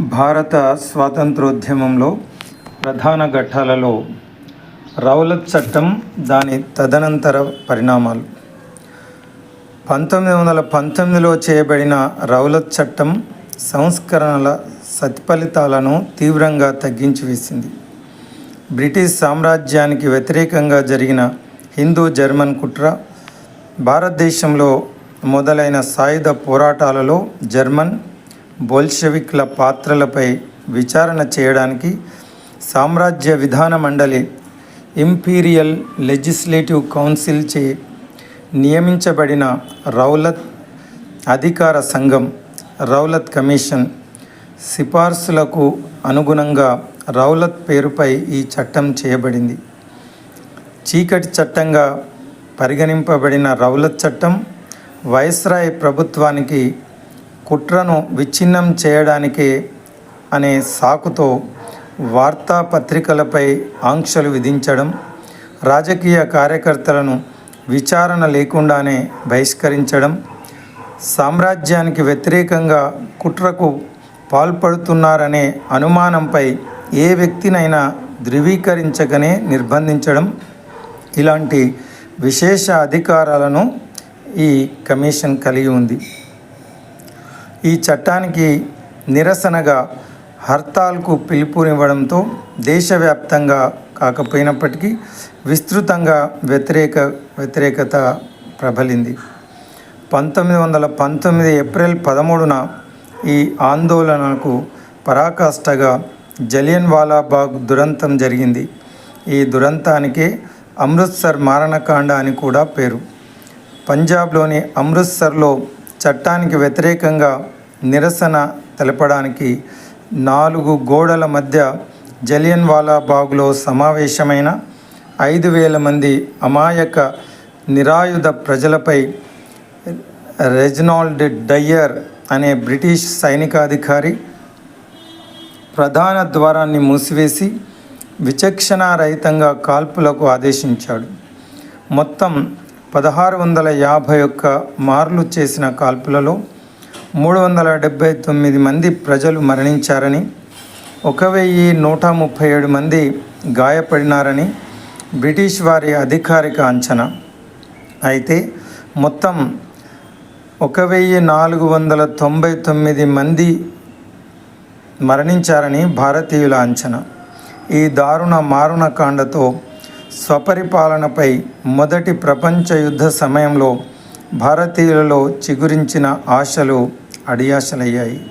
భారత స్వాతంత్రోద్యమంలో ప్రధాన ఘట్టాలలో రౌలత్ చట్టం దాని తదనంతర పరిణామాలు. పంతొమ్మిది వందల పంతొమ్మిదిలో చేయబడిన రౌలత్ చట్టం సంస్కరణల సత్ఫలితాలను తీవ్రంగా తగ్గించి వేసింది. బ్రిటిష్ సామ్రాజ్యానికి వ్యతిరేకంగా జరిగిన హిందూ జర్మన్ కుట్ర భారతదేశంలో మొదలైన సాయుధ పోరాటాలలో జర్మన్ బోల్షెవిక్ల పాత్రలపై విచారణ చేయడానికి సామ్రాజ్య విధాన మండలి ఇంపీరియల్ లెజిస్లేటివ్ కౌన్సిల్చే నియమించబడిన రౌలత్ అధికార సంఘం రౌలత్ కమిషన్ సిఫార్సులకు అనుగుణంగా రౌలత్ పేరుపై ఈ చట్టం చేయబడింది. చీకటి చట్టంగా పరిగణింపబడిన రౌలత్ చట్టం వైస్రాయ్ ప్రభుత్వానికి కుట్రను విచ్ఛిన్నం చేయడానికే అనే సాకుతో వార్తాపత్రికలపై ఆంక్షలు విధించడం రాజకీయ కార్యకర్తలను విచారణ లేకుండానే బహిష్కరించడం సామ్రాజ్యానికి వ్యతిరేకంగా కుట్రకు పాల్పడుతున్నారనే అనుమానంపై ఏ వ్యక్తినైనా ధృవీకరించకనే నిర్బంధించడం. ఇలాంటి విశేష అధికారాలను ఈ కమిషన్ కలిగి ఉంది. ఈ చట్టానికి నిరసనగా హర్తాల్కు పిలుపునివ్వడంతో దేశవ్యాప్తంగా కాకపోయినప్పటికీ విస్తృతంగా వ్యతిరేక వ్యతిరేకత ప్రబలింది. పంతొమ్మిది వందల పంతొమ్మిది ఏప్రిల్ పదమూడున ఈ ఆందోళనకు పరాకాష్ఠగా జలియన్ వాలాబాగ్ దురంతం జరిగింది. ఈ దురంతానికే అమృత్సర్ మారణకాండ అని కూడా పేరు. పంజాబ్లోని అమృత్సర్లో చట్టానికి వ్యతిరేకంగా నిరసన తెలపడానికి నాలుగు గోడల మధ్య జలియన్ బాగులో సమావేశమైన ఐదు వేల మంది అమాయక నిరాయుధ ప్రజలపై రెజినాల్డ్ డయ్యర్ అనే బ్రిటిష్ సైనికాధికారి ప్రధాన ద్వారాన్ని మూసివేసి విచక్షణారహితంగా కాల్పులకు ఆదేశించాడు. మొత్తం పదహారు వందల యాభై ఒక్క మార్లు చేసిన కాల్పులలో మూడు వందల డెబ్భై తొమ్మిది మంది ప్రజలు మరణించారని ఒక వెయ్యి నూట ముప్పై ఏడు మంది గాయపడినారని బ్రిటిష్ వారి అధికారిక అంచనా. అయితే మొత్తం ఒక వెయ్యి నాలుగు వందల తొంభై తొమ్మిది మంది మరణించారని భారతీయుల అంచనా. ఈ దారుణ మారుణ కాండతో స్వపరిపాలనపై మొదటి ప్రపంచ యుద్ధ సమయంలో భారతీయులలో చిగురించిన ఆశలు అడియాశలయ్యాయి.